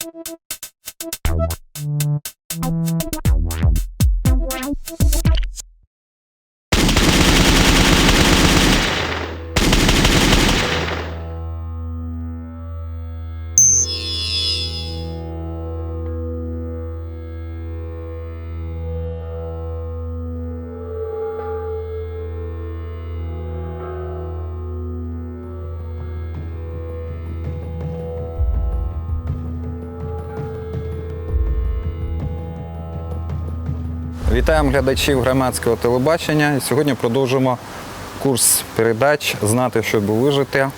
Thank you. Вітаємо глядачів громадського телебачення. Сьогодні продовжимо курс передач Знати, щоб вижити.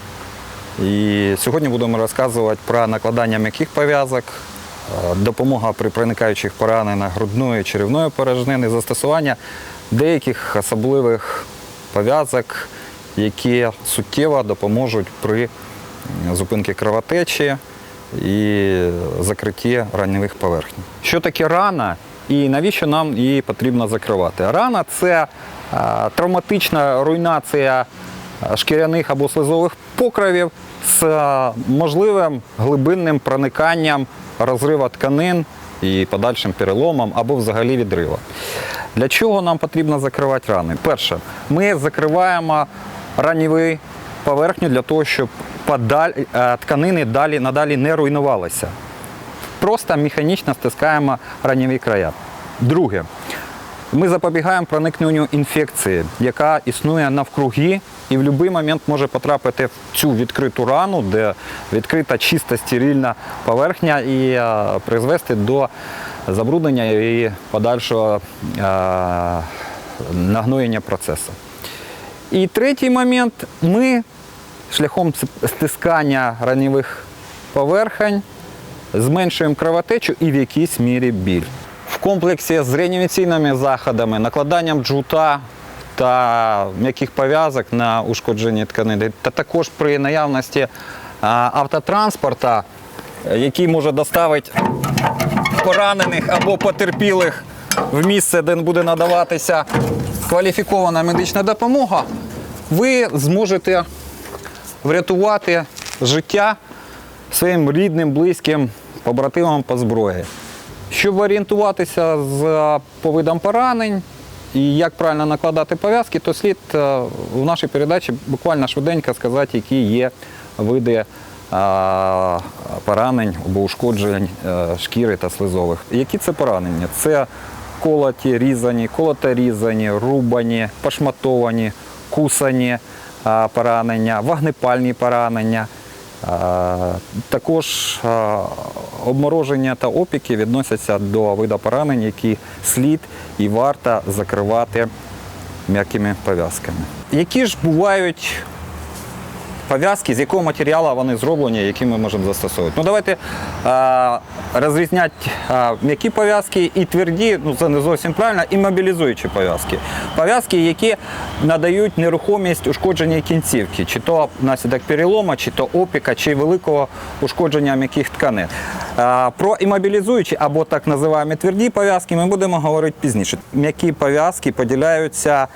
І сьогодні будемо розказувати про накладання м'яких пов'язок, е, допомога при проникаючих пораненнях грудної черевної порожнини, застосування деяких особливих пов'язок, які суттєво допоможуть при зупинці кровотечі і закритті ранньових поверхень. Що таке рана і навіщо нам її потрібно закривати? Рана це е, травматична руйнація е, шкіряних або слизових покровів з е, можливим глибинним прониканням розрива тканин і подальшим переломом або взагалі відривом. Для чого нам потрібно закривати рани? Перше, ми закриваємо ранньовий поверхню для того, щоб тканини далі надалі не руйнувалися. Просто механічно стискаємо ранньові края. Друге, ми запобігаємо проникненню інфекції, яка існує навкруги і в будь-який момент може потрапити в цю відкриту рану, де відкрита чиста стерильна поверхня і е, призвести до забруднення і подальшого е, нагноєння процесу. І третій момент ми шляхом стискання ранньових поверхень зменшуємо кровотечу і в якійсь мірі біль. В комплексі з реанімаційними заходами, накладанням джута та м'яких пов'язок на ушкоджені тканини, та також при наявності автотранспорта, який може доставити поранених або потерпілих в місце, де буде надаватися кваліфікована медична допомога, ви зможете врятувати життя своїм рідним, близьким побратимам по зброї. Щоб орієнтуватися з е, по видам поранень і як правильно накладати пов'язки, то слід е, в нашій передачі буквально швиденько сказати, які є види е, поранень або ушкоджень шкіри та слизових. Які це поранення? Це колоті, різані, колоторізані, рубані, пошматовані, кусані поранення, вогнепальні поранення. Е, Також е, обмороження та опіки відносяться до виду поранень, які слід і варто закривати м'якими пов'язками. Які ж бувають пов'язки, з якого матеріалу вони зроблені, які ми можемо застосовувати? Ну давайте е, розрізняти м'які пов'язки і тверді, ну це не зовсім правильно, і мобілізуючі пов'язки. Пов'язки, які надають нерухомість ушкодженій кінцівки, чи то внаслідок перелома, чи то опіка, чи великого ушкодження м'яких тканин. Е, Про імобілізуючі або так називаємо тверді пов'язки ми будемо говорити пізніше. М'які пов'язки поділяються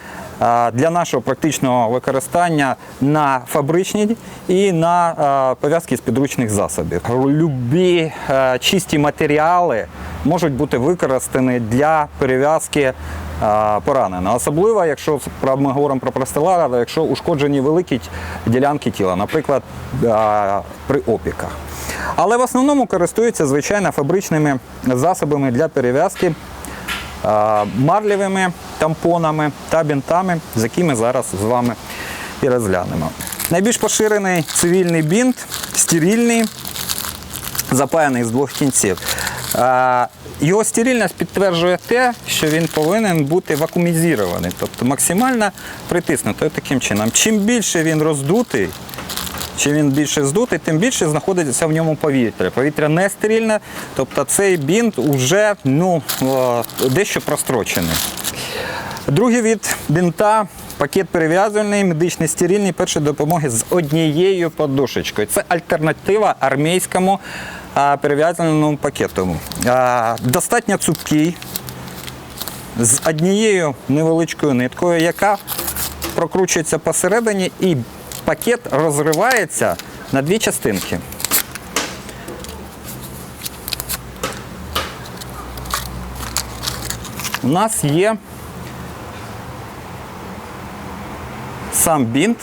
для нашого практичного використання на фабричні і на пов'язки з підручних засобів. Любі чисті матеріали можуть бути використані для перев'язки пораненого. Особливо, якщо ми говоримо про простилара, якщо ушкоджені великі ділянки тіла, наприклад, при опіках. Але в основному користуються звичайно фабричними засобами для перев'язки марлевими тампонами та бінтами, з якими зараз з вами і розглянемо. Найбільш поширений цивільний бінт, стерильний, запаяний з двох кінців. Його стерильність підтверджує те, що він повинен бути вакуумізований, тобто максимально притиснутий таким чином. Чим більше він роздутий, чим він більше здутий, тим більше знаходиться в ньому повітря. Повітря не стерильне, тобто цей бінт вже ну, дещо прострочений. Другий від бинта, пакет перев'язувальний, медичний стерильний першої допомоги з однією подушечкою. Це альтернатива армійському перев'язаному пакету. Достатньо цупкий з однією невеличкою ниткою, яка прокручується посередині, і пакет розривається на дві частинки. У нас є сам бінт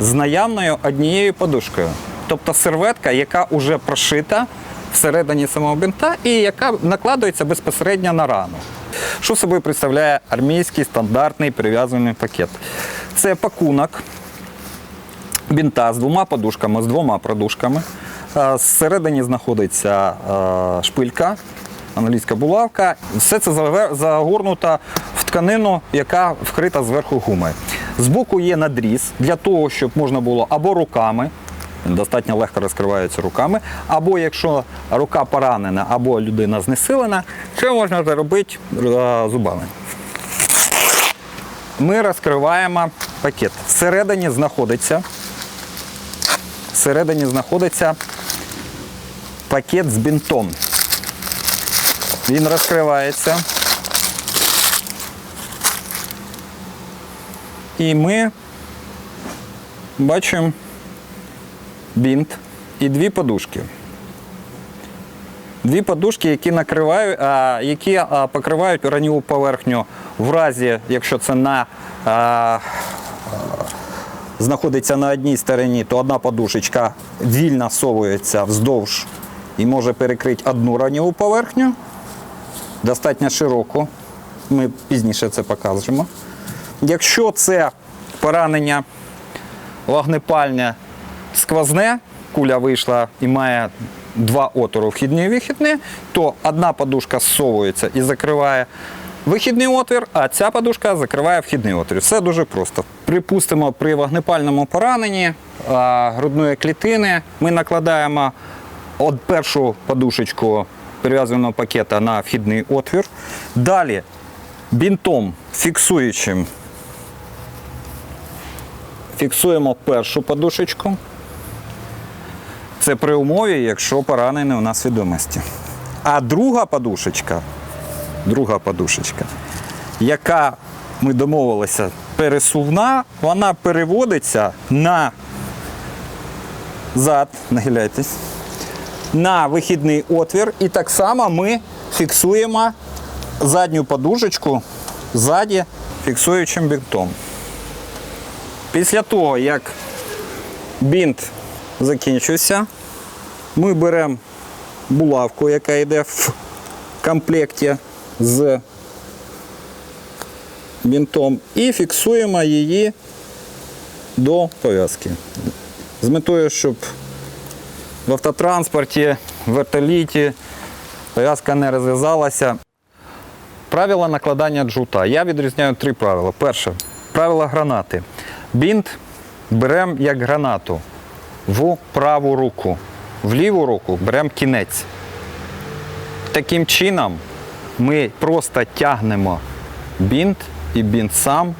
з наявною однією подушкою. Тобто серветка, яка вже прошита всередині самого бінта і яка накладується безпосередньо на рану. Що собою представляє армійський стандартний прив'язаний пакет? Це пакунок бінта з двома подушками, з двома продушками. Е, Зсередині знаходиться е, шпилька, англійська булавка. Все це загорнуто в тканину, яка вкрита зверху гумою. Збоку є надріз для того, щоб можна було або руками. Достатньо легко розкривається руками, або якщо рука поранена, або людина знесилена, це можна зробити е, зубами. Ми розкриваємо пакет. Всередині знаходиться всередині знаходиться пакет з бінтом. Він розкривається. І ми бачимо бінт і дві подушки. Дві подушки, які накривають, які покривають ранню поверхню в разі, якщо це на знаходиться на одній стороні, то одна подушечка вільно совується вздовж і може перекрити одну ранньову поверхню, достатньо широку. Ми пізніше це покажемо. Якщо це поранення вогнепальне сквозне, куля вийшла і має два отвори вхідні і вихідні, то одна подушка зсовується і закриває вихідний отвір, а ця подушка закриває вхідний отвір. Все дуже просто. Припустимо, при вогнепальному пораненні грудної клітини ми накладаємо от першу подушечку перев'язаного пакета на вхідний отвір. Далі бінтом фіксуючим фіксуємо першу подушечку. Це при умові, якщо поранений у нас свідомості. А друга подушечка, друга подушечка, яка ми домовилися пересувна, вона переводиться на зад, нахиляйтесь, на вихідний отвір. І так само ми фіксуємо задню подушечку ззаді фіксуючим бінтом. Після того, як бінт закінчився, ми беремо булавку, яка йде в комплекті з бінтом, і фіксуємо її до пов'язки. З метою, щоб в автотранспорті, в вертоліті пов'язка не розв'язалася. Правила накладання джута. Я відрізняю три правила. Перше правило гранати. Бінт беремо як гранату в праву руку. В ліву руку беремо кінець. Таким чином ми просто тягнемо бінт і бінт сам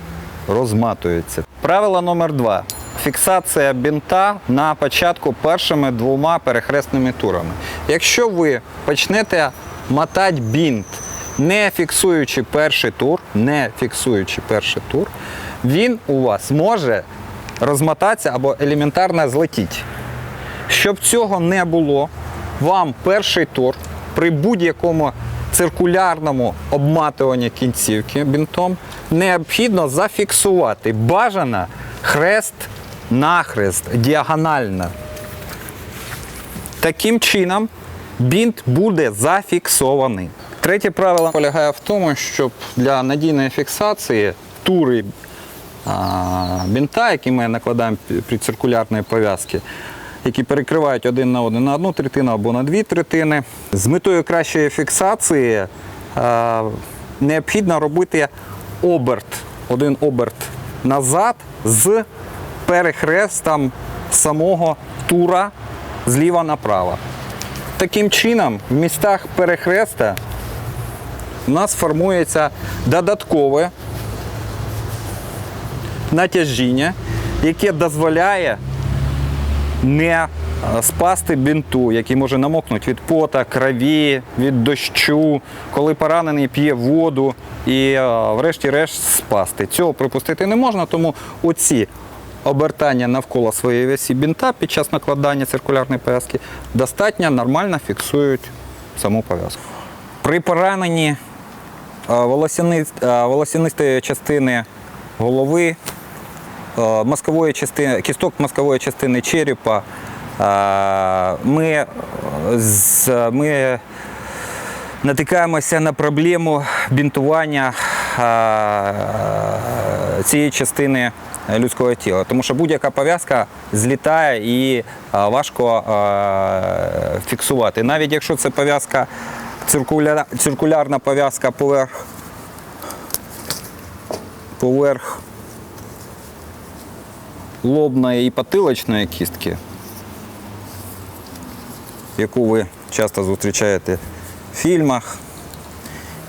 розматується. Правило номер два. Фіксація бінта на початку першими двома перехресними турами. Якщо ви почнете мотати бінт, не фіксуючи перший тур, не фіксуючи перший тур, він у вас може розмотатися або елементарно злетіти. Щоб цього не було, вам перший тур при будь-якому циркулярному обматуванні кінцівки бінтом необхідно зафіксувати бажано хрест нахрест, діагонально. Таким чином бінт буде зафіксований. Третє правило полягає в тому, щоб для надійної фіксації тури бінта, які ми накладаємо при циркулярної пов'язки, які перекривають один на один на одну третину або на дві третини. З метою кращої фіксації необхідно робити оберт, один оберт назад з перехрестом самого тура зліва направо. Таким чином, в містах перехреста у нас формується додаткове натяжіння, яке дозволяє не е, спасти бінту, який може намокнути від пота, крові, від дощу, коли поранений п'є воду і е, врешті-решт спасти. Цього припустити не можна, тому оці обертання навколо своєї весі бінта під час накладання циркулярної пов'язки достатньо нормально фіксують саму пов'язку. При пораненні волосянистої частини голови, мозкової частини, кісток мозкової частини черепа. Ми, ми натикаємося на проблему бінтування цієї частини людського тіла. Тому що будь-яка пов'язка злітає і важко фіксувати. Навіть якщо це пов'язка циркуля... циркулярна пов'язка поверх, поверх лобної і потилочної кістки, яку ви часто зустрічаєте в фільмах,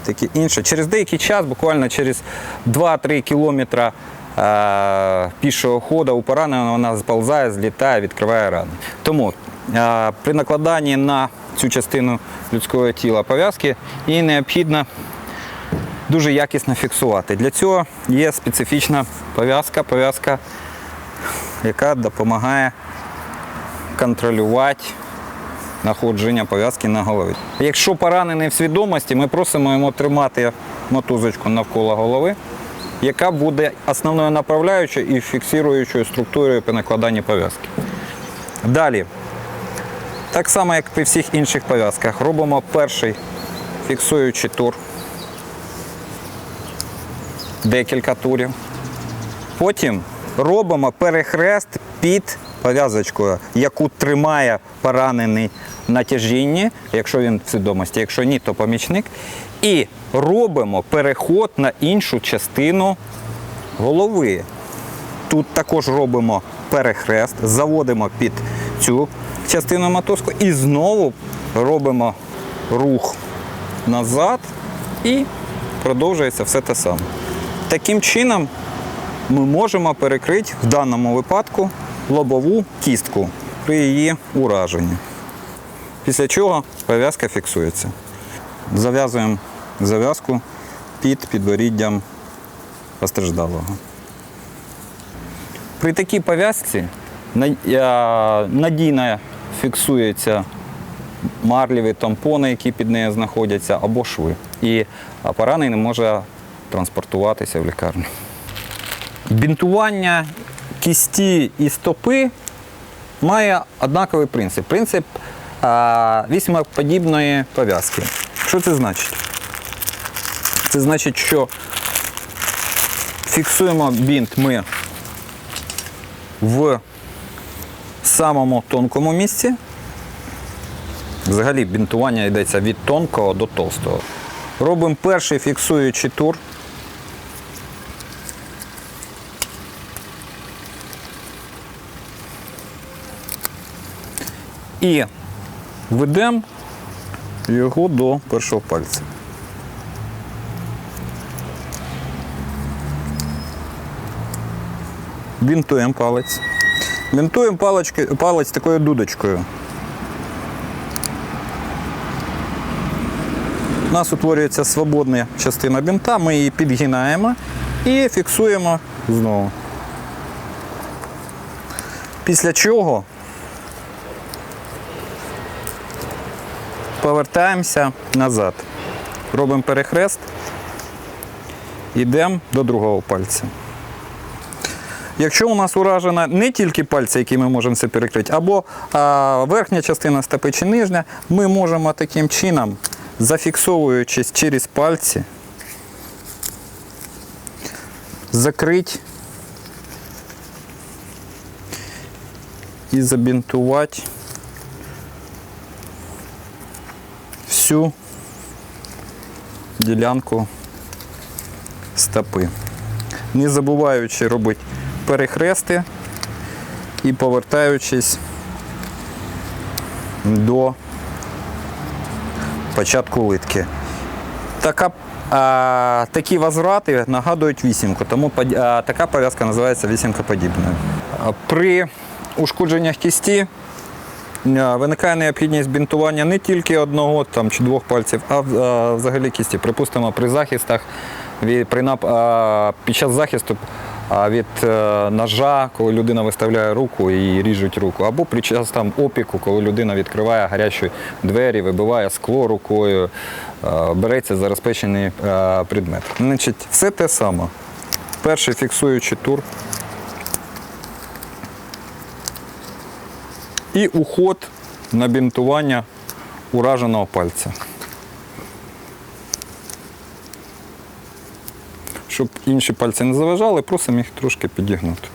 таке інше. Через деякий час, буквально через 2-3 кілометри е, пішого ходу у пораненого вона сползає, злітає, відкриває рани. Тому е, при накладанні на цю частину людського тіла пов'язки її необхідно дуже якісно фіксувати. Для цього є специфічна пов'язка, пов'язка, яка допомагає контролювати знаходження пов'язки на голові. Якщо поранений в свідомості, ми просимо йому тримати мотузочку навколо голови, яка буде основною направляючою і фіксуючою структурою при накладанні пов'язки. Далі, так само, як при всіх інших пов'язках, робимо перший фіксуючий тур. Декілька турів. Потім робимо перехрест під пов'язочкою, яку тримає поранений на тяжінні, якщо він в свідомості, якщо ні, то помічник. І робимо переход на іншу частину голови. Тут також робимо перехрест, заводимо під цю частину мотузку і знову робимо рух назад і продовжується все те саме. Таким чином ми можемо перекрити в даному випадку лобову кістку при її ураженні. Після чого пов'язка фіксується. Зав'язуємо зав'язку під підборіддям постраждалого. При такій пов'язці е, надійно фіксуються марлеві тампони, які під нею знаходяться, або шви. І поранений може транспортуватися в лікарню. Бінтування кісті і стопи має однаковий принцип. Принцип вісьмоподібної пов'язки. Що це значить? Це значить, що фіксуємо бінт ми в самому тонкому місці. Взагалі бінтування йдеться від тонкого до товстого. Робимо перший фіксуючий тур. І ведемо його до першого пальця. Бінтуємо палець. Бінтуємо палички, палець такою дудочкою. У нас утворюється свободна частина бінта, ми її підгинаємо і фіксуємо знову. Після чого повертаємося назад. Робимо перехрест, йдемо до другого пальця. Якщо у нас уражена не тільки пальці, які ми можемо це перекрити, або а, верхня частина стопи чи нижня, ми можемо таким чином, зафіксовуючись через пальці, закрити і забінтувати всю ділянку стопи. Не забуваючи робити перехрести і повертаючись до початку литки. Така, а, такі возврати нагадують вісімку, тому а, така пов'язка називається вісімкоподібною. А, При ушкодженнях кісті виникає необхідність бінтування не тільки одного там, чи двох пальців, а взагалі кісті. Припустимо, при захистах, при, а, під час захисту а, від е, ножа, коли людина виставляє руку і ріжуть руку, або під час там опіку, коли людина відкриває гарячі двері, вибиває скло рукою, е, береться за розпечений е, предмет. Значить, все те саме. Перший фіксуючий тур. І уход на бінтування ураженого пальця. Щоб інші пальці не заважали, просимо їх трошки підігнути.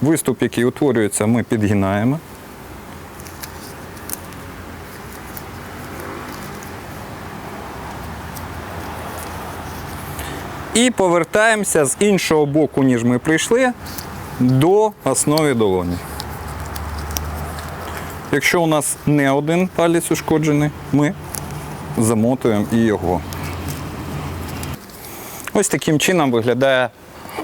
Виступ, який утворюється, ми підгинаємо. І повертаємося з іншого боку, ніж ми прийшли, до основи долоні. Якщо у нас не один палець ушкоджений, ми замотуємо і його. Ось таким чином виглядає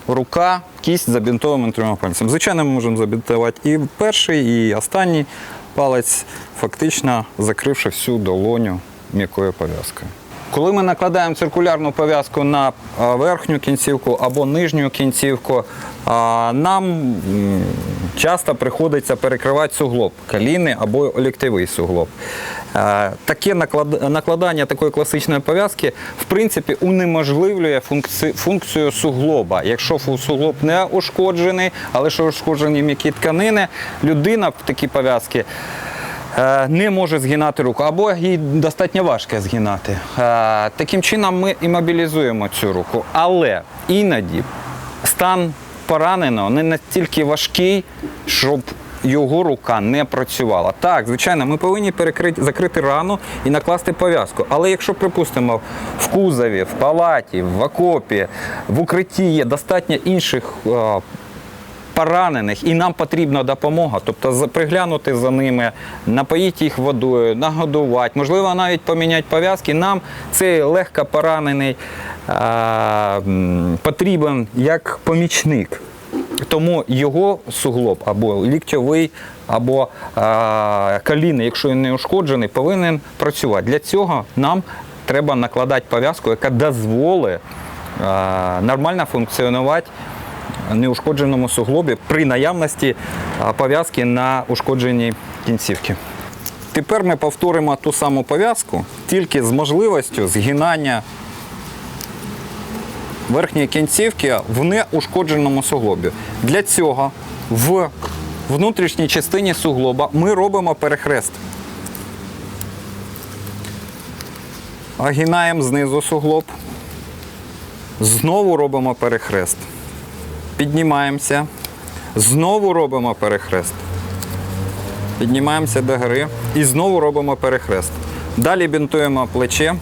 рука, кість забінтованим трьома пальцями. Звичайно, ми можемо забінтувати і перший, і останній палець, фактично закривши всю долоню м'якою пов'язкою. Коли ми накладаємо циркулярну пов'язку на верхню кінцівку або нижню кінцівку, нам часто приходиться перекривати суглоб коліни або ліктєвий суглоб. Е, Таке накладання такої класичної пов'язки в принципі унеможливлює функцію суглоба. Якщо суглоб не ушкоджений, але що ушкоджені м'які тканини, людина в такій пов'язці е, не може згинати руку, або їй достатньо важко згинати. Е, Таким чином ми імобілізуємо цю руку. Але іноді стан пораненого не настільки важкий, щоб його рука не працювала. Так, звичайно, ми повинні перекрити, закрити рану і накласти пов'язку. Але якщо, припустимо, в кузові, в палаті, в окопі, в укритті є достатньо інших е, поранених, і нам потрібна допомога, тобто приглянути за ними, напоїти їх водою, нагодувати, можливо, навіть поміняти пов'язки. Нам цей легко поранений м, потрібен як помічник. Тому його суглоб або ліктьовий, або е, коліни, якщо він не ушкоджений, повинен працювати. Для цього нам треба накладати пов'язку, яка дозволить е, нормально функціонувати неушкодженому суглобі при наявності пов'язки на ушкодженій кінцівці. Тепер ми повторимо ту саму пов'язку, тільки з можливістю згинання верхньої кінцівки в неушкодженому суглобі. Для цього в внутрішній частині суглоба ми робимо перехрест. Огинаємо знизу суглоб. Знову робимо перехрест. Піднімаємося. Знову робимо перехрест. Піднімаємося до гори і знову робимо перехрест. Далі бінтуємо плече.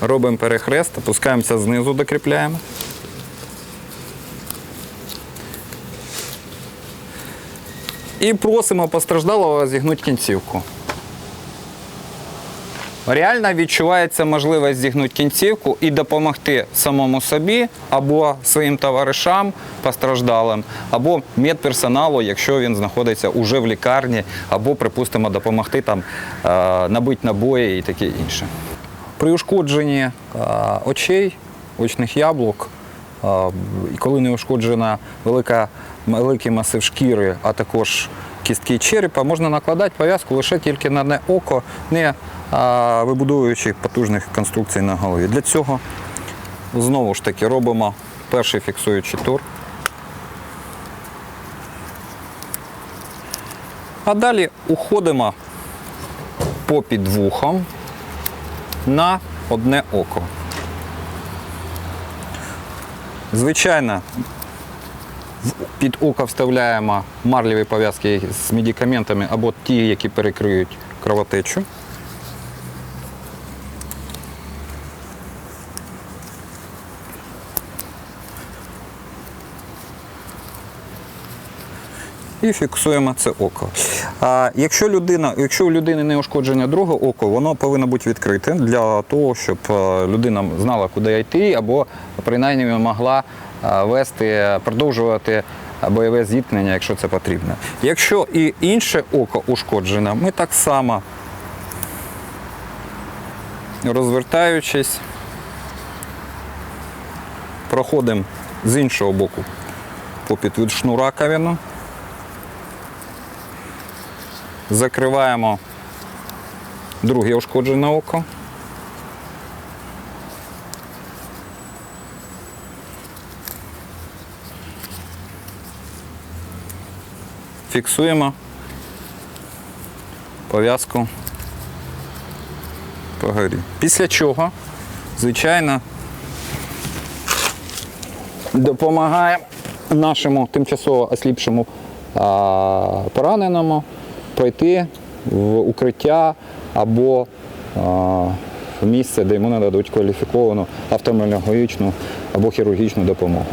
Робимо перехрест, опускаємося знизу, докріпляємо. І просимо постраждалого зігнути кінцівку. Реально відчувається можливість зігнути кінцівку і допомогти самому собі або своїм товаришам постраждалим, або медперсоналу, якщо він знаходиться уже в лікарні, або, припустимо, допомогти там е, набити набої і таке інше. При ушкодженні е, очей, очних яблук, е, коли не ушкоджена велика, великий масив шкіри, а також кістки черепа, можна накладати пов'язку лише тільки на одне око, не вибудовуючи потужних конструкцій на голові. Для цього знову ж таки робимо перший фіксуючий тур. А далі уходимо по підвухам на одне око. Звичайно, під око вставляємо марлеві пов'язки з медикаментами або ті, які перекриють кровотечу. І фіксуємо це око. А якщо людина, якщо у людини не ушкодження друге око, воно повинно бути відкрите для того, щоб е, людина знала, куди йти, або принаймні могла е, вести, продовжувати бойове зіткнення, якщо це потрібно. Якщо і інше око ушкоджене, ми так само розвертаючись, Проходимо з іншого боку по підвідшну раковину. Закриваємо друге ушкоджене око. Фіксуємо пов'язку по горі. Після чого, звичайно, допомагаємо нашому тимчасово осліпшому пораненому пройти в укриття або в місце, де йому нададуть кваліфіковану офтальмологічну або хірургічну допомогу.